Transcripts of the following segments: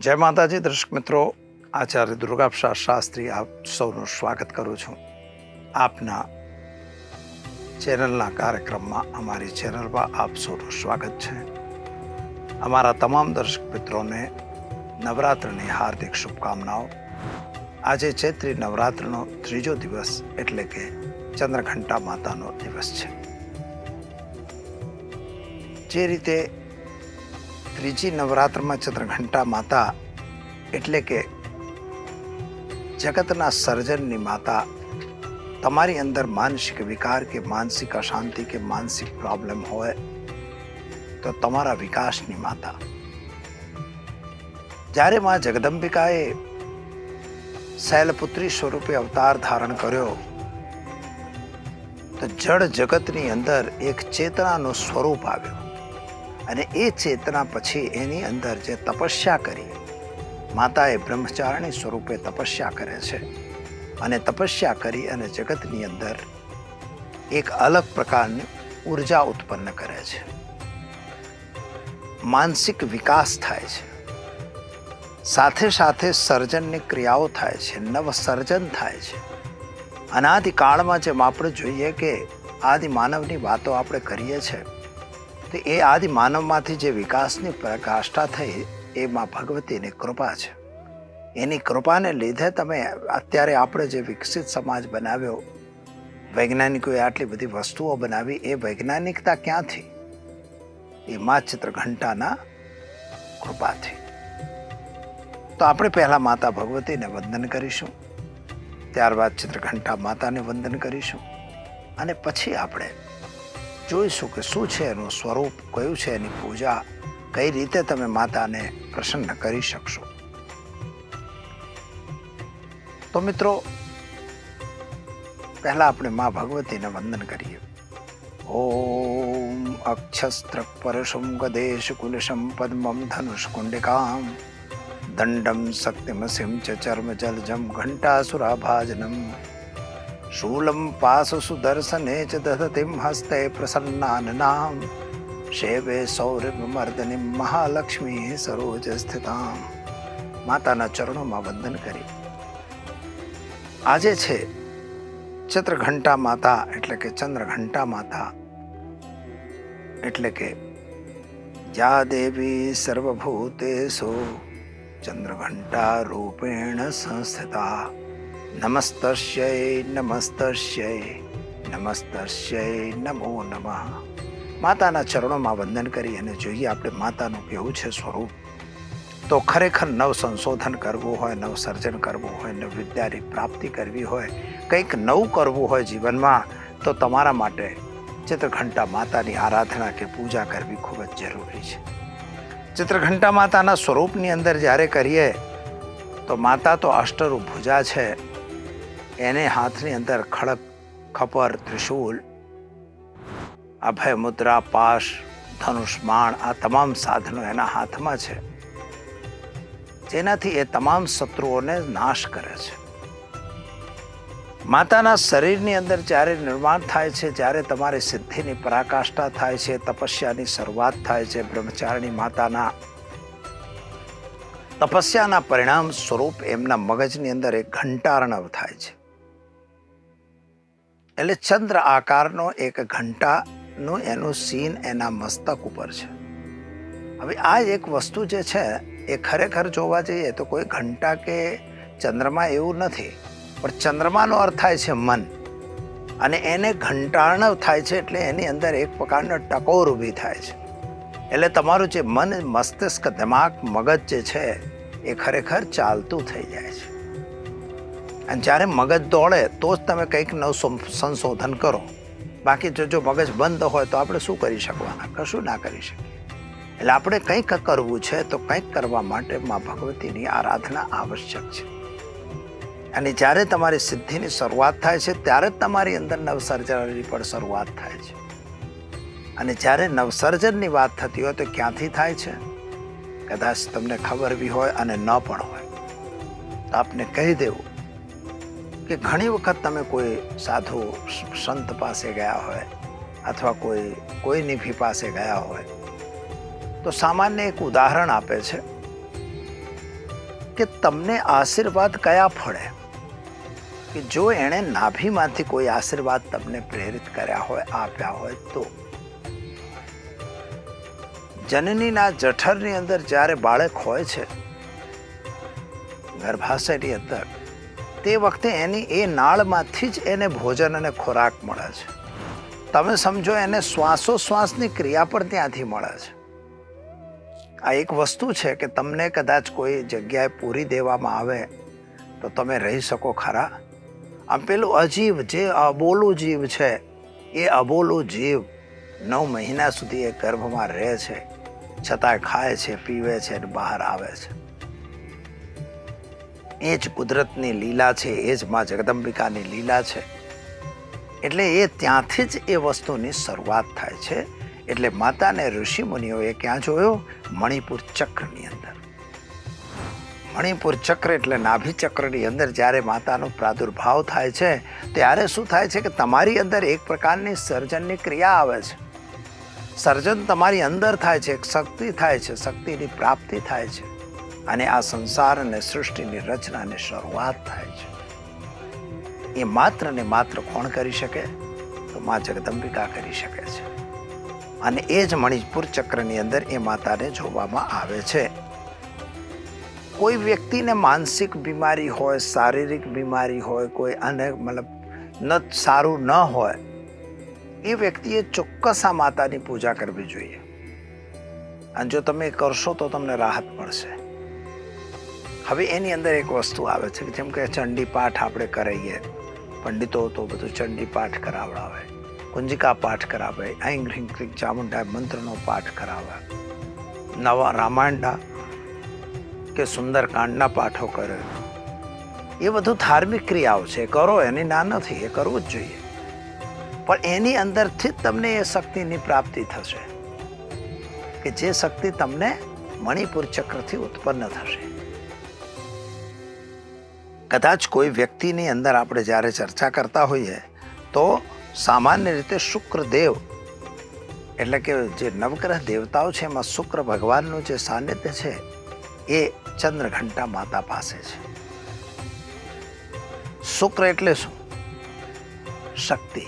જય માતાજી, દર્શક મિત્રો, આચાર્ય દુર્ગાપ્રસાદ શાસ્ત્રી આપ સૌનું સ્વાગત કરું છું. આપના ચેનલના કાર્યક્રમમાં, અમારી ચેનલમાં આપ સૌનું સ્વાગત છે. અમારા તમામ દર્શક મિત્રોને નવરાત્રની હાર્દિક શુભકામનાઓ. આજે ચૈત્રી નવરાત્રનો ત્રીજો દિવસ એટલે કે ચંદ્રઘંટા માતાનો દિવસ છે. જે રીતે ત્રીજી નવરાત્રમાં ચંદ્રઘંટા માતા એટલે કે જગતના સર્જનની માતા તમારી અંદર માનસિક વિકાર કે માનસિક અશાંતિ કે માનસિક પ્રોબ્લેમ હોય તો તમારા વિકાસની માતા. જ્યારે માં જગદંબિકાએ શૈલપુત્રી સ્વરૂપે અવતાર ધારણ કર્યો, તો જળ જગતની અંદર એક ચેતનાનું સ્વરૂપ આવ્યું. અને એ ચેતના પછી એની અંદર જે તપસ્યા કરી, માતાએ બ્રહ્મચારણી સ્વરૂપે તપસ્યા કરે છે. અને તપસ્યા કરી અને જગતની અંદર એક અલગ પ્રકારની ઊર્જા ઉત્પન્ન કરે છે. માનસિક વિકાસ થાય છે. સાથે સાથે સર્જનની ક્રિયાઓ થાય છે, નવસર્જન થાય છે. અનાદિકાળમાં જેમ આપણે જોઈએ કે આદિ માનવની વાતો આપણે કરીએ છીએ તો એ આદિ માનવમાંથી જે વિકાસની પ્રકાષ્ઠા થઈ એ માં ભગવતીની કૃપા છે. એની કૃપાને લીધે તમે અત્યારે આપણે જે વિકસિત સમાજ બનાવ્યો, વૈજ્ઞાનિકોએ આટલી બધી વસ્તુઓ બનાવી, એ વૈજ્ઞાનિકતા ક્યાંથી? એ મા ચિત્રઘંટાના કૃપાથી. તો આપણે પહેલાં માતા ભગવતીને વંદન કરીશું, ત્યારબાદ ચિત્રઘંટા માતાને વંદન કરીશું, અને પછી આપણે જોઈશું કે શું છે એનું સ્વરૂપ, કયું છે એની પૂજા, કઈ રીતે તમે માતાને પ્રસન્ન કરી શકશો. તો મિત્રો, પહેલા આપણે મા ભગવતીને વંદન કરીએ. ઓમ અક્ષસ્ત્ર પરશુમ ગદેશ કુલશમ પદ્મમ ધનુષ કુંડિકામ, દંડમ શક્તિમસિમ ચ ચર્મ જલજમ ઘંટાસુરાભાજનમ. શૂલમ પાસ સુદર્શને ચ દધતિમ હસ્તે પ્રસન્નાનનામ શેવે સૌરભમર્દનિમ મહાલક્ષ્મી સરોજ સ્થિતામ માતાના ચરણોમાં વંદન કરી આજે છે ચિત્રઘંટા માતા એટલે કે ચંદ્રઘંટા માતા એટલે કે યા દેવી સર્વભૂતેષુ ચંદ્રઘંટા રૂપેણ સંસ્થિતા નમસ્તસ્યૈ નમસ્તસ્યૈ નમસ્તસ્યૈ નમો નમઃ માતાના ચરણોમાં વંદન કરી અને જોઈએ આપણે માતાનું કેવું છે સ્વરૂપ. તો ખરેખર નવ સંશોધન કરવું હોય, નવ સર્જન કરવું હોય, નવ વિદ્યાની પ્રાપ્તિ કરવી હોય, કંઈક નવું કરવું હોય જીવનમાં, તો તમારા માટે ચિત્રઘંટા માતાની આરાધના કે પૂજા કરવી ખૂબ જ જરૂરી છે. ચિત્રઘંટા માતાના સ્વરૂપની અંદર જ્યારે કરીએ, તો માતા તો અષ્ટરૂપ ભુજા છે એને હાથની અંદર ખડક, ખપર, ત્રિશૂલ અભય મુદ્રા પાશ ધનુષ્માણ આ તમામ સાધનો એના હાથમાં છે. જેનાથી એ તમામ શત્રુઓને નાશ કરે છે. માતાના શરીરની અંદર જ્યારે નિર્માણ થાય છે, જ્યારે તમારી સિદ્ધિની પરાકાષ્ઠા થાય છે, તપસ્યાની શરૂઆત થાય છે, બ્રહ્મચારિણી માતાના તપસ્યાના પરિણામ સ્વરૂપ એમના મગજની અંદર એક ઘંટાર્ણવ થાય છે. એટલે ચંદ્ર આકારનો એક ઘંટાનું એનું સીન એના મસ્તક ઉપર છે. હવે આ એક વસ્તુ જે છે, એ ખરેખર જોવા જઈએ તો કોઈ ઘંટા કે ચંદ્રમા એવું નથી, પણ ચંદ્રમાનો અર્થ થાય છે મન. અને એને ઘંટાણવ થાય છે એટલે એની અંદર એક પ્રકારનો ટકોર ઊભી થાય છે. એટલે તમારું જે મન, મસ્તિષ્ક, દિમાગ, મગજ જે છે, એ ખરેખર ચાલતું થઈ જાય છે. અને જ્યારે મગજ દોડે, તો જ તમે કંઈક નવું સંશોધન કરો. બાકી જો જો મગજ બંધ હોય, તો આપણે શું કરી શકવાના? કશું ના કરી શકીએ. એટલે આપણે કંઈક કરવું છે, તો કંઈક કરવા માટે મા ભગવતીની આરાધના આવશ્યક છે. અને જ્યારે તમારી સિદ્ધિની શરૂઆત થાય છે, ત્યારે જ તમારી અંદર નવસર્જનની પણ શરૂઆત થાય છે. અને જ્યારે નવસર્જનની વાત થતી હોય, તો ક્યાંથી થાય છે? કદાચ તમને ખબર બી હોય અને ન પણ હોય. તો આપને કહી દેવું કે ઘણી વખત તમે કોઈ સાધુ સંત પાસે ગયા હોય અથવા કોઈ કોઈ નિફી પાસે ગયા હોય, તો સામાન્ય એક ઉદાહરણ આપે છે કે તમને આશીર્વાદ કયા ફળે? કે જો એણે નાભીમાંથી કોઈ આશીર્વાદ તમને પ્રેરિત કર્યા હોય, આપ્યા હોય તો? જનનીના જઠરની અંદર જ્યારે બાળક હોય છે, ગર્ભાશયની અંદર તે વખતે એની એ નાળમાંથી જ એને ભોજન અને ખોરાક મળે છે. તમે સમજો એને શ્વાસોશ્વાસની ક્રિયા પણ ત્યાંથી મળે છે. આ એક વસ્તુ છે કે તમને કદાચ કોઈ જગ્યાએ પૂરી દેવામાં આવે તો તમે રહી શકો ખરા. આમ પેલું અજીવ જે અબોલું જીવ છે, એ અબોલું જીવ નવ મહિના સુધી એ ગર્ભમાં રહે છે, છતાંય ખાય છે, પીવે છે અને બહાર આવે છે. એ જ કુદરતની લીલા છે, એ જ મા જગદંબિકાની લીલા છે. એટલે એ ત્યાંથી જ એ વસ્તુની શરૂઆત થાય છે. એટલે માતાને ઋષિ મુનિઓએ ક્યાં જોયો? મણિપુર ચક્રની અંદર. મણિપુર ચક્ર એટલે નાભી ચક્રની અંદર જ્યારે માતાનો પ્રાદુર્ભાવ થાય છે, ત્યારે શું થાય છે કે તમારી અંદર એક પ્રકારની સર્જનની ક્રિયા આવે છે. સર્જન તમારી અંદર થાય છે, એક શક્તિ થાય છે, શક્તિની પ્રાપ્તિ થાય છે. અને આ સંસાર અને સૃષ્ટિની રચનાની શરૂઆત થાય છે. એ માત્ર ને માત્ર કોણ કરી શકે? તો મા જગદંબિકા કરી શકે છે. અને એ જ મણિપુર ચક્રની અંદર એ માતાને જોવામાં આવે છે. કોઈ વ્યક્તિને માનસિક બીમારી હોય, શારીરિક બીમારી હોય, કોઈ અને મતલબ ન સારું ન હોય, એ વ્યક્તિએ ચોક્કસ આ માતાની પૂજા કરવી જોઈએ. અને જો તમે કરશો તો તમને રાહત મળશે. હવે એની અંદર એક વસ્તુ આવે છે કે જેમ કે ચંડી પાઠ આપણે કરાવીએ પંડિતો તો બધું ચંડી પાઠ કરાવડાવે, કુંજિકા પાઠ કરાવે આઈંગ હ્રીંગ ક્રીંગ ચામુંડા મંત્રનો પાઠ કરાવે, નવા રામાયણના કે સુંદરકાંડના પાઠો કરે. એ બધું ધાર્મિક ક્રિયાઓ છે, કરો એની ના નથી, એ કરવું જ જોઈએ. પણ એની અંદરથી જ તમને એ શક્તિની પ્રાપ્તિ થશે, કે જે શક્તિ તમને મણિપુર ચક્રથી ઉત્પન્ન થશે. કદાચ કોઈ વ્યક્તિની અંદર આપણે જ્યારે ચર્ચા કરતા હોઈએ, તો સામાન્ય રીતે શુક્રદેવ, એટલે કે જે નવગ્રહ દેવતાઓ છે, એમાં શુક્ર ભગવાનનું જે સાનિધ્ય છે, એ ચંદ્રઘંટા માતા પાસે છે. શુક્ર એટલે શું? શક્તિ.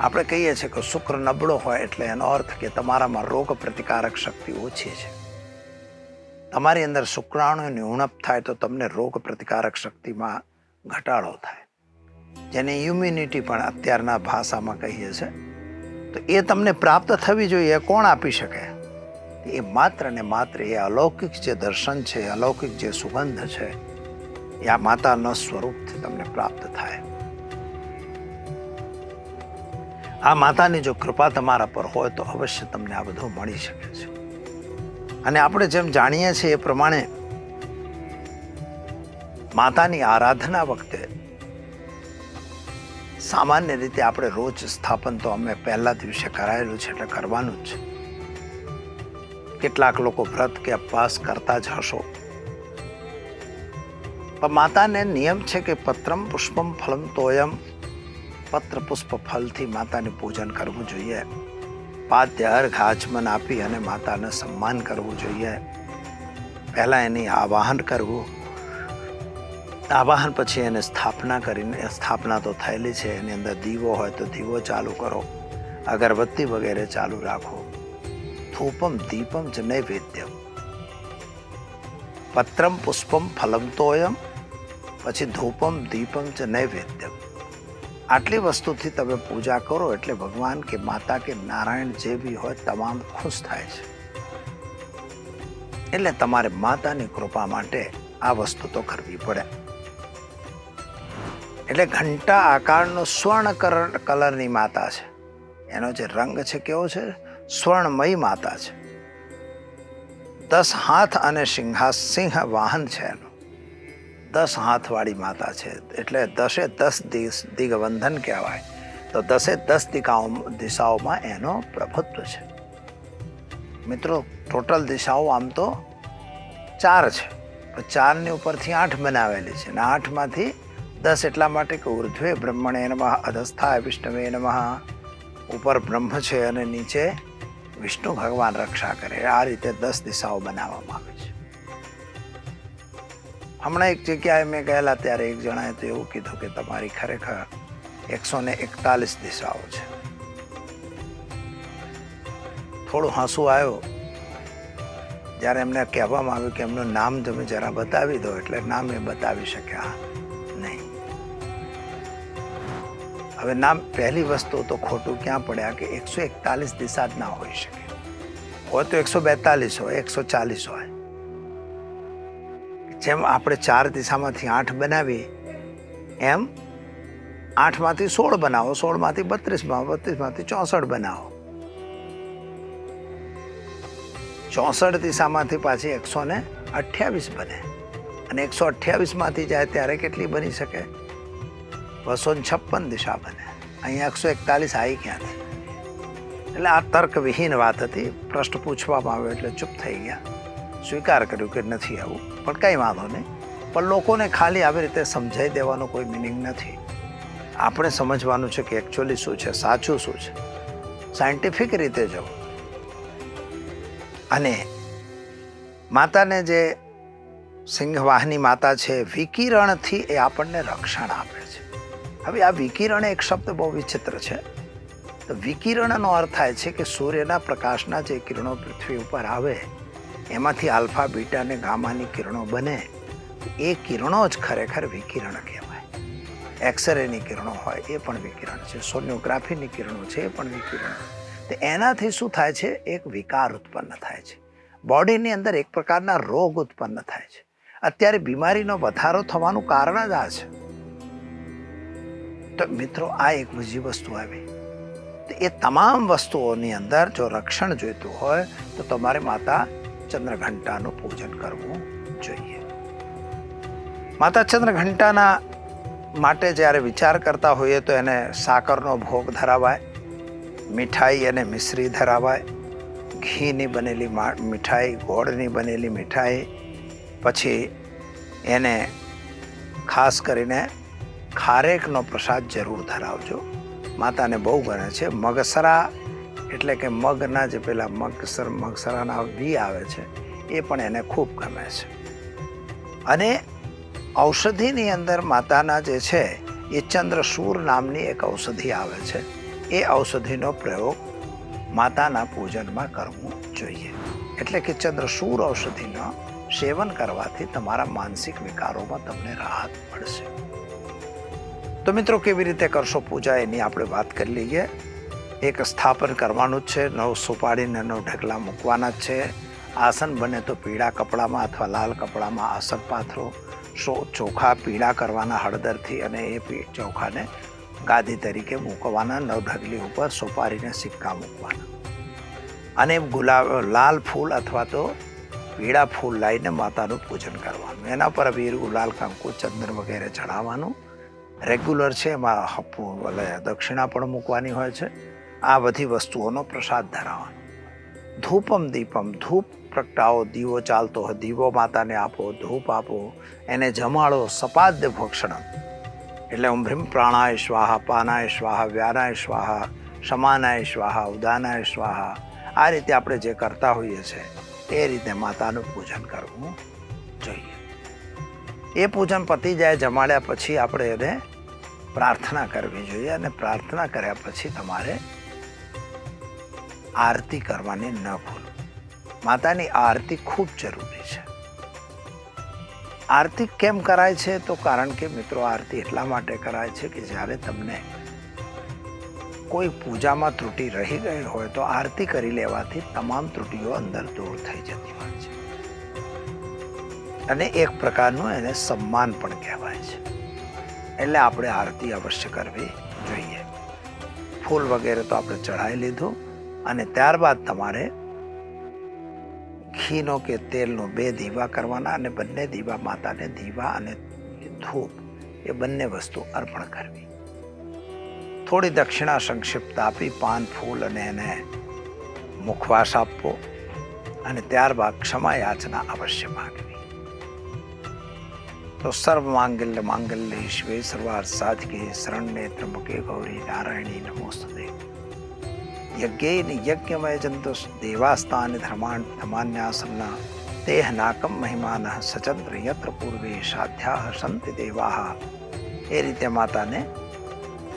આપણે કહીએ છીએ કે શુક્ર નબળો હોય એટલે એનો અર્થ કે તમારામાં રોગ પ્રતિકારક શક્તિ ઓછી છે. તમારી અંદર શુક્રાણુની ઉણપ થાય તો તમને રોગ પ્રતિકારક શક્તિમાં ઘટાડો થાય. જેને ઇમ્યુનિટી પણ અત્યારના ભાષામાં કહીએ છે. તો એ તમને પ્રાપ્ત થવી જોઈએ કોણ આપી શકે? એ માત્ર ને માત્ર એ અલૌકિક જે દર્શન છે, અલૌકિક જે સુગંધ છે, એ આ માતાના સ્વરૂપથી તમને પ્રાપ્ત થાય. આ માતાની જો કૃપા તમારા પર હોય તો અવશ્ય તમને આ બધું મળી શકે છે. અને આપણે જેમ જાણીએ છીએ એ પ્રમાણે માતાની આરાધના વખતે સામાન્ય રીતે આપણે રોજ સ્થાપન તો અમે પહેલા દિવસે કરાયેલું છે, એટલે કરવાનું જ છે. કેટલાક લોકો વ્રત કે ઉપવાસ કરતા જ હશો. પણ માતાને નિયમ છે કે પત્રમ પુષ્પમ ફલમ તોયમ પત્ર પુષ્પ ફલથી માતાને પૂજન કરવું જોઈએ. પાદ્ય અર્ઘ આચમન આપી અને માતાને સન્માન કરવું જોઈએ. પહેલાં એની આવાહન કરવું. આવાહન પછી એને સ્થાપના કરીને, સ્થાપના તો થયેલી છે, એની અંદર દીવો હોય તો દીવો ચાલુ કરો. અગરબત્તી વગેરે ચાલુ રાખો. ધૂપમ દીપમ જ નૈવેદ્યમ. પત્રમ પુષ્પમ ફલમ તોયમ પછી ધૂપમ દીપમ જ નૈવેદ્યમ. આટલી વસ્તુથી તમે પૂજા કરો એટલે ભગવાન કે માતા કે નારાયણ જે બી હોય તમામ ખુશ થાય છે. એટલે તમારે માતાની કૃપા માટે આ વસ્તુ તો કરવી પડે. એટલે ઘંટા આકારનો સ્વર્ણ કલર કલરની માતા છે. એનો જે રંગ છે કેવો છે? સ્વર્ણમય માતા છે. દસ હાથ અને સિંહા સિંહ વાહન છે એનું. દસ હાથવાળી માતા છે. એટલે દસે દસ દિશ દિગ્બંધન કહેવાય. તો દસે દસ દિકાઓ, દિશાઓમાં એનો પ્રભુત્વ છે. મિત્રો ટોટલ દિશાઓ આમ તો ચાર છે. ચારની ઉપરથી આઠ બનાવેલી છે. અને આઠમાંથી દસ એટલા માટે કે ઉર્ધ્વે બ્રહ્મણે નમઃ, અધસ્થાય વિષ્ણવે નમઃ, ઉપર બ્રહ્મ છે અને નીચે વિષ્ણુ ભગવાન રક્ષા કરે. આ રીતે દસ દિશાઓ બનાવવામાં આવે છે. હમણાં એક જગ્યાએ મેં ગયેલા ત્યારે એક જણાએ તો એવું કીધું કે તમારી ખરેખર એકસો ને એકતાલીસ દિશાઓ છે. થોડું હાંસું આવ્યું. જ્યારે એમને કહેવામાં આવ્યું કે એમનું નામ તમે જરા બતાવી દો, એટલે નામ એ બતાવી શક્યા નહીં. હવે નામ પહેલી વસ્તુ તો ખોટું ક્યાં પડ્યા કે એકસો એકતાલીસ દિશા જ ના હોઈ શકે. હોય તો એકસો બેતાલીસ હોય, એકસો ચાલીસ હોય. જેમ આપણે ચાર દિશામાંથી આઠ બનાવી એમ આઠમાંથી સોળ બનાવો, સોળમાંથી બત્રીસમાં, બત્રીસમાંથી ચોસઠ બનાવો. ચોસઠ દિશામાંથી પાછી એકસો ને અઠ્યાવીસ બને. અને એકસો અઠ્યાવીસમાંથી જાય ત્યારે કેટલી બની શકે? બસો ને છપ્પન દિશા બને. અહીંયા એકસો એકતાલીસ આવી ક્યાંથી એટલે આ તર્કવિહીન વાત હતી. પ્રશ્ન પૂછવામાં આવ્યો એટલે ચૂપ થઈ ગયા. સ્વીકાર કર્યું કે નથી આવું. પણ કંઈ વાંધો નહીં. પણ લોકોને ખાલી આવી રીતે સમજાઈ દેવાનો કોઈ મિનિંગ નથી. આપણે સમજવાનું છે કે એકચ્યુઅલી શું છે, સાચું શું છે. સાયન્ટિફિક રીતે જવું. અને માતાને જે સિંહવાહની માતા છે, વિકિરણથી એ આપણને રક્ષણ આપે છે. હવે આ વિકિરણ એક શબ્દ બહુ વિચિત્ર છે. તો વિકિરણનો અર્થ થાય છે કે સૂર્યના પ્રકાશના જે કિરણો પૃથ્વી ઉપર આવે એમાંથી આલ્ફા, બીટા અને ગામાની કિરણો બને. એ કિરણો જ ખરેખર વિકિરણ કહેવાય. એક્સરેની કિરણો હોય, એ પણ વિકિરણ છે. સોનિયોગ્રાફીની કિરણો છે, એ પણ વિકિરણ. તો એનાથી શું થાય છે? એક વિકાર ઉત્પન્ન થાય છે. બોડીની અંદર એક પ્રકારના રોગ ઉત્પન્ન થાય છે. અત્યારે બીમારીનો વધારો થવાનું કારણ જ આ છે. તો મિત્રો, આ એક બીજી વસ્તુ આવી. તો એ તમામ વસ્તુઓની અંદર જો રક્ષણ જોઈતું હોય, તો તમારે માતા ચંદ્રઘંટાનું પૂજન કરવું જોઈએ. માતા ચંદ્રઘંટાના માટે જ્યારે વિચાર કરતા હોઈએ તો એને સાકરનો ભોગ ધરાવાય, મીઠાઈ અને મિશ્રી ધરાવાય. ઘીની બનેલી મીઠાઈ, ગોળની બનેલી મીઠાઈ, પછી એને ખાસ કરીને ખારેકનો પ્રસાદ જરૂર ધરાવજો. માતાને બહુ ગણે છે. મગસરા એટલે કે મગના જે પેલા મગસર મગસરાના બી આવે છે, એ પણ એને ખૂબ ગમે છે. અને ઔષધિની અંદર માતાના જે છે, એ ચંદ્રશૂર નામની એક ઔષધિ આવે છે. એ ઔષધિનો પ્રયોગ માતાના પૂજનમાં કરવું જોઈએ. એટલે કે ચંદ્રશૂર ઔષધિનો સેવન કરવાથી તમારા માનસિક વિકારોમાં તમને રાહત મળશે. તો મિત્રો, કેવી રીતે કરશો પૂજા એની આપણે વાત કરી લઈએ. એક સ્થાપન કરવાનું જ છે, નવ સુપાડીને નવ ઢગલા મૂકવાના જ છે. આસન બને તો પીળા કપડામાં અથવા લાલ કપડામાં આસન પાથરો, સો ચોખા પીળા કરવાના હળદરથી અને એ ચોખાને ગાદી તરીકે મૂકવાના, નવ ઢગલી ઉપર સોપારીને સિક્કા મૂકવાના. અને ગુલાબ, લાલ ફૂલ અથવા તો પીળા ફૂલ લાવીને માતાનું પૂજન કરવાનું. એના પર વીર, ગુલાલ, કંકુ ચંદન વગેરે ચડાવવાનું રેગ્યુલર છે, એમાં દક્ષિણા પણ મૂકવાની હોય છે. આ બધી વસ્તુઓનો પ્રસાદ ધરાવવાનો. ધૂપમ દીપમ, ધૂપ પ્રગટાવો, દીવો ચાલતો હોય, દીવો માતાને આપો, ધૂપ આપો, એને જમાડો, સપાદ્ય ભક્ષણ એટલે ઓમ પ્રાણાય સ્વાહા, પાનાય સ્વાહા, વ્યાનાય સ્વાહા, સમાનાય સ્વાહા, ઉદાનાય સ્વાહા. આ રીતે આપણે જે કરતા હોઈએ છીએ એ રીતે માતાનું પૂજન કરવું જોઈએ. એ પૂજન પતી જાય, જમાડ્યા પછી આપણે એને પ્રાર્થના કરવી જોઈએ અને પ્રાર્થના કર્યા પછી તમારે આરતી કરવાની ન ભૂલો. માતાની આરતી ખૂબ જરૂરી છે. આરતી કેમ કરાય છે? તો કારણ કે મિત્રો આરતી એટલા માટે કરાય છે કે જ્યારે તમને કોઈ પૂજામાં ત્રુટિ રહી ગઈ હોય તો આરતી કરી લેવાથી તમામ ત્રુટિઓ અંદર દૂર થઈ જતી હોય છે. અને એક પ્રકારનું એને સન્માન પણ કહેવાય છે. એટલે આપણે આરતી અવશ્ય કરવી જોઈએ. ફૂલ વગેરે તો આપણે ચઢાવી લીધું. અને ત્યારબાદ તમારે ઘીનો કે તેલનો બે દીવા કરવાના અને બંને દીવા માતાને દીવા અને ધૂપ એ બંને વસ્તુ અર્પણ કરવી. થોડી દક્ષિણા સંક્ષિપ્ત આપી પાન, ફૂલ અને એને મુખવાસ આપવો અને ત્યારબાદ ક્ષમા યાચના અવશ્ય માગવી. તો સર્વ માંગલ્ય માંગલ્ય ઈશ્વે સર્વાર્થ સાધકે શરણ્ય ત્રંબકે ગૌરી નારાયણી નમોસ્તુતે યજ્ઞેન યજ્ઞમય જંતુ દેવાસ્તાન ધર્માન ધર્માન્યાસના દેહનાકમ મહિમાન સચંદ્ર યત્ર પૂર્વે સાધ્યા સંત દેવા એ રીતે માતાને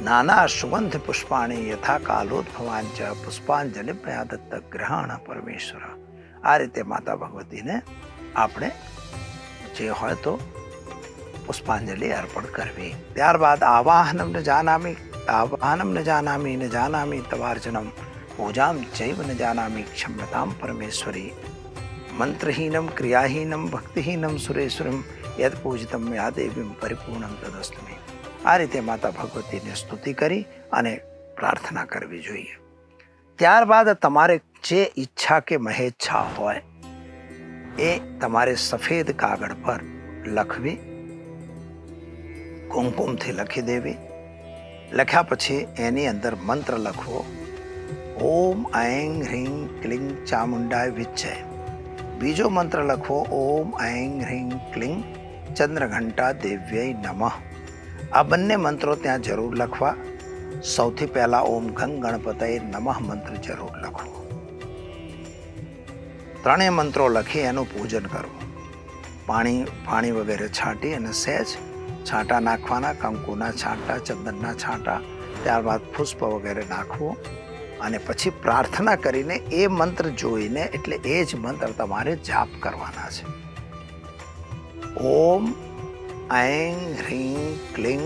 નાના સુગંધ પુષ્પાણી યથા કાલોદ્ભવાન ચ પુષ્પાંજલિ પ્રયાદત્ત ગ્રહણ પરમેશ્વર આ રીતે માતા ભગવતીને આપણે જે હોય તો પુષ્પાંજલિ અર્પણ કરવી ત્યારબાદ આવાહનમ ન જાનામી આવાહનમ ન જાનામી ન જાનામી તવાર્જનમ પૂજામ જૈવ ન જાનામી ક્ષમ્યતામ પરમેશ્વરી મંત્રહીનમ ક્રિયાહીનમ ભક્તિહીનમ સુરેશ્વરમ યદ પૂજિતમ યા દેવીમ પરિપૂર્ણમ તદસ્તમી આ રીતે માતા ભગવતીને સ્તુતિ કરી અને પ્રાર્થના કરવી જોઈએ ત્યારબાદ તમારે જે ઈચ્છા કે મહેચ્છા હોય એ તમારે સફેદ કાગળ પર લખવી કુમકુમથી લખી દેવી લખ્યા પછી એની અંદર મંત્ર લખવો ઓમ ઐં હ્રીં ક્લિંગ ચામુંડાય વિચ્છય. બીજો મંત્ર લખવો ઓમ ઐં હ્રીં ક્લિંગ ચંદ્રઘંટા દેવ્યય નમઃ. આ બંને મંત્રો ત્યાં જરૂર લખવા. સૌથી પહેલાં ઓમ ગંગ ગણપતય નમઃ મંત્ર જરૂર લખવો ત્રણેય મંત્રો લખી એનું પૂજન કરવું પાણી પાણી વગેરે છાંટી અને સહેજ છાંટા નાખવાના, કંકુના છાંટા, ચંદનના છાંટા, ત્યારબાદ પુષ્પ વગેરે નાખવું. અને પછી પ્રાર્થના કરીને એ મંત્ર જોઈને એટલે એ જ મંત્ર તમારે જાપ કરવાના છે. ઓમ ઐં હ્રીં ક્લિંગ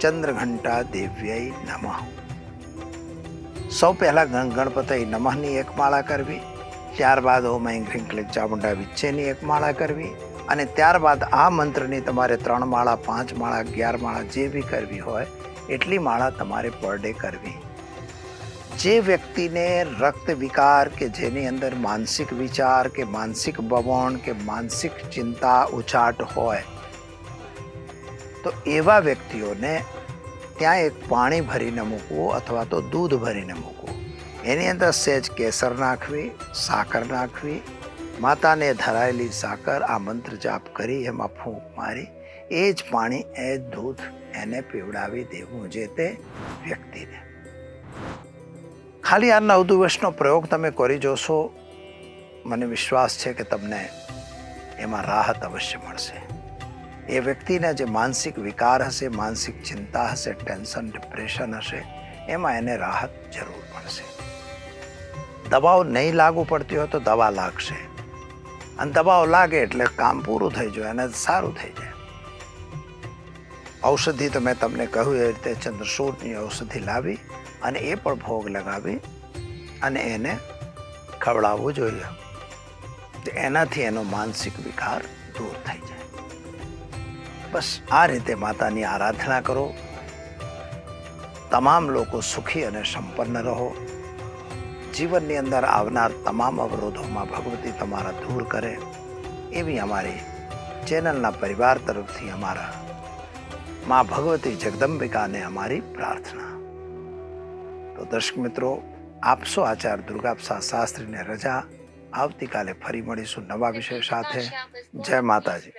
ચંદ્રઘંટા દેવ્યય નમઃ. સૌ પહેલાં ગણ ગણપતિ નમઃની એક માળા કરવી, ત્યારબાદ ઓમ ઐં હ્રીં ક્લીં ચામુંડા વિચ્છેની એક માળા કરવી અને ત્યારબાદ આ મંત્રની તમારે ત્રણ માળા, પાંચ માળા, અગિયાર માળા જે બી કરવી હોય, એટલી માળા તમારે પર ડે કરવી. જે વ્યક્તિને રક્ત વિકાર કે જેની અંદર માનસિક વિચાર કે માનસિક બવણ કે માનસિક ચિંતા ઉચાટ હોય, તો એવા વ્યક્તિઓને ત્યાં એક પાણી ભરીને મૂકવું અથવા તો દૂધ ભરીને મૂકવું. એની અંદર સહેજ કેસર નાખવી, સાકર નાખવી, માતાને ધરાયેલી સાકર, આ મંત્ર જાપ કરી, એમાં ફૂંક મારી, એ જ પાણી, એ દૂધ એને પીવડાવી દેવું જે તે વ્યક્તિને. ખાલી આ નવ દિવસનો પ્રયોગ તમે કરી જોશો, મને વિશ્વાસ છે કે તમને એમાં રાહત અવશ્ય મળશે. એ વ્યક્તિને જે માનસિક વિકાર હશે, માનસિક ચિંતા હશે, ટેન્શન, ડિપ્રેશન હશે, એમાં એને રાહત જરૂર મળશે. દવાઓ નહીં લાગુ પડતી હોય તો દવા લાગશે. અને દવાઓ લાગે એટલે કામ પૂરું થઈ જાય અને સારું થઈ જાય. ઔષધિ તો મેં તમને કહ્યું, એ રીતે ચંદ્રસૂરની ઔષધિ લાવી અને એ પણ ભોગ લગાવી અને એને ખવડાવવું જોઈએ. તો એનાથી એનો માનસિક વિકાર દૂર થઈ જાય. બસ આ રીતે માતાની આરાધના કરો. તમામ લોકો સુખી અને સંપન્ન રહો. જીવનની અંદર આવનાર તમામ અવરોધોમાં ભગવતી તમારા દૂર કરે. એવી અમારી ચેનલના પરિવાર તરફથી અમારા મા ભગવતી જગદંબિકાને અમારી પ્રાર્થના. તો દર્શક મિત્રો આપશો આચાર્ય દુર્ગાપ્સા શાસ્ત્રીને રજા? આવતીકાલે ફરી મળીશું નવા વિષય સાથે. જય માતાજી.